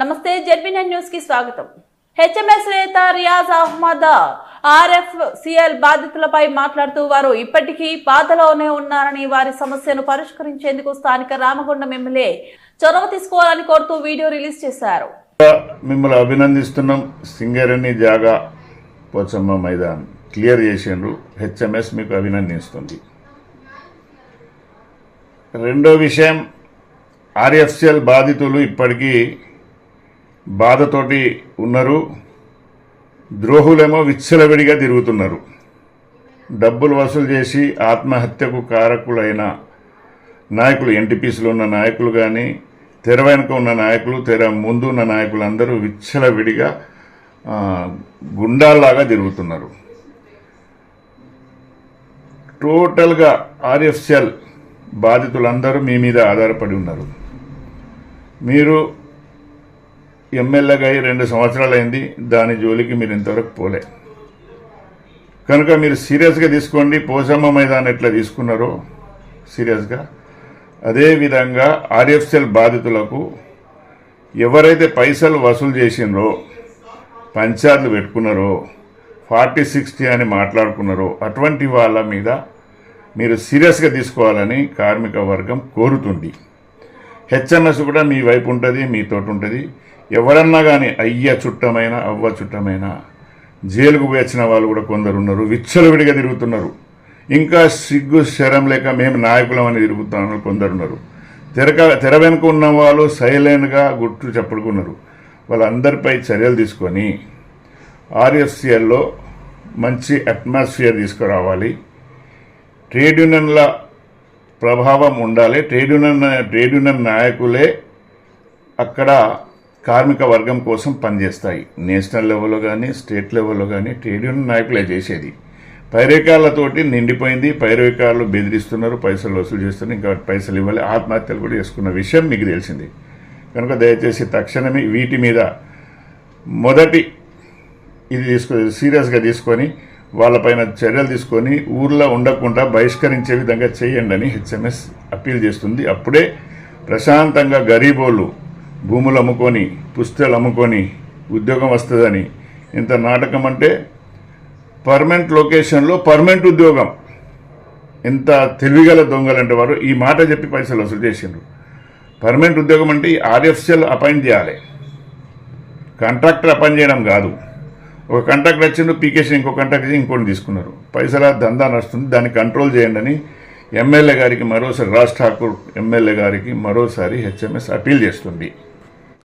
నమస్తే జెడ్బీనెన్ న్యూస్కి స్వాగతం. హెచ్ఎంఎస్ నేత రియాజ్ అహ్మద్ ఆర్ఎఫ్ సిఎల్ బాధితులపై మాట్లాడుతూ వారు ఇప్పటికీ బాధలోనే ఉన్నారని వారి సమస్యను పరిష్కరించేందుకు స్థానిక రామగుండం ఎమ్మెల్యే చొరవ తీసుకోవాలని కోరుతూ వీడియో రిలీజ్ చేశారు. మిమ్మల్ని అభినందిస్తున్నాం. సింగరేణి జాగా పోచమ్మ మైదాన్. క్లియర్ చేసిండ్రు. హెచ్ఎంఎస్ మీకు అభినందిస్తుంది. రెండో విషయం ఆర్ఎఫ్సిఎల్ బాధితులు ఇప్పటికీ బాధతోటి ఉన్నారు. ద్రోహులేమో విచ్చలవిడిగా తిరుగుతున్నారు. డబ్బులు వసూలు చేసి ఆత్మహత్యకు కారకులైన నాయకులు ఎన్టీపీసీలో ఉన్న నాయకులు కానీ తెర వెనుక ఉన్న నాయకులు తెర ముందు ఉన్న నాయకులు అందరూ విచ్చలవిడిగా గుండాల్లాగా తిరుగుతున్నారు. టోటల్గా ఆర్ఎఫ్సిఎల్ బాధితులందరూ మీ మీద ఆధారపడి ఉన్నారు. మీరు ఎమ్మెల్యేగా అయి రెండు సంవత్సరాలైంది దాని జోలికి మీరు ఇంతవరకు పోలే. కనుక మీరు సీరియస్గా తీసుకోండి పోసమ్మ మైదాన్ ఎట్లా తీసుకున్నారో సీరియస్గా. అదేవిధంగా ఆర్ఎఫ్సిఎల్ బాధితులకు ఎవరైతే పైసలు వసూలు చేసిండ్రో పంచాయతీలు పెట్టుకున్నారో ఫార్టీ సిక్స్టీ అని మాట్లాడుకున్నారో అటువంటి వాళ్ళ మీద మీరు సీరియస్గా తీసుకోవాలని కార్మిక వర్గం కోరుతుంది. హెచ్ఎంఎస్ కూడా మీ వైపు ఉంటుంది మీతోటి ఉంటుంది. ఎవరన్నా కానీ అయ్య చుట్టమైన అవ్వ చుట్టమైన జైలుకు వేచిన వాళ్ళు కూడా కొందరు ఉన్నారు విచ్చలవిడిగా తిరుగుతున్నారు. ఇంకా సిగ్గు శరం లేక మేము నాయకులం అని తిరుగుతున్న కొందరు ఉన్నారు తెరక తెర వెనుక ఉన్న వాళ్ళు సైలెంట్గా గుట్టు చెప్పుకున్నారు వాళ్ళందరిపై చర్యలు తీసుకొని ఆర్ఎఫ్సిఎల్లో మంచి అట్మాస్ఫియర్ తీసుకురావాలి. ట్రేడ్ యూనియన్ల ప్రభావం ఉండాలి. ట్రేడ్ యూనియన్ ట్రేడ్ యూనియన్ నాయకులే అక్కడ కార్మిక వర్గం కోసం పనిచేస్తాయి. నేషనల్ లెవెల్లో కానీ స్టేట్ లెవెల్లో కానీ ట్రేడ్ యూనియన్ నాయకులే చేసేది. పైరేకాలతోటి నిండిపోయింది. పైరేకాలు బెదిరిస్తున్నారు పైసలు వసూలు చేస్తున్నారు ఇంకా పైసలు ఇవ్వాలి ఆత్మహత్యలు కూడా చేసుకున్న విషయం మీకు తెలిసింది. కనుక దయచేసి తక్షణమే వీటి మీద మొదటి ఇది తీసుకు సీరియస్గా తీసుకొని వాళ్ళపైన చర్యలు తీసుకొని ఊర్లో ఉండకుండా బహిష్కరించే విధంగా చేయండి అని హెచ్ఎంఎస్ అప్పీల్ చేస్తుంది. అప్పుడే ప్రశాంతంగా గరీబోళ్ళు భూములు అమ్ముకొని పుస్తకాలు అమ్ముకొని ఉద్యోగం వస్తుందని. ఇంత నాటకం అంటే పర్మనెంట్ లొకేషన్లో పర్మనెంట్ ఉద్యోగం. ఎంత తెలివిగల దొంగలంటే వారు ఈ మాట చెప్పి పైసలు వసూలు చేసిండ్రు. పర్మనెంట్ ఉద్యోగం అంటే ఆర్ఎఫ్సిఎల్ అపాయింట్ చేయాలి. కాంట్రాక్టర్ అపాయింట్ చేయడం కాదు. ఒక కాంట్రాక్టర్ వచ్చిండు పీకేసి ఇంకో కాంట్రాక్టర్ ఇంకోటి తీసుకున్నారు. పైసల దందా నడుస్తుంది దాన్ని కంట్రోల్ చేయండి అని ఎమ్మెల్యే గారికి మరోసారి రాజ్ ఠాకూర్ ఎమ్మెల్యే గారికి మరోసారి హెచ్ఎంఎస్ అపీల్ చేస్తుంది.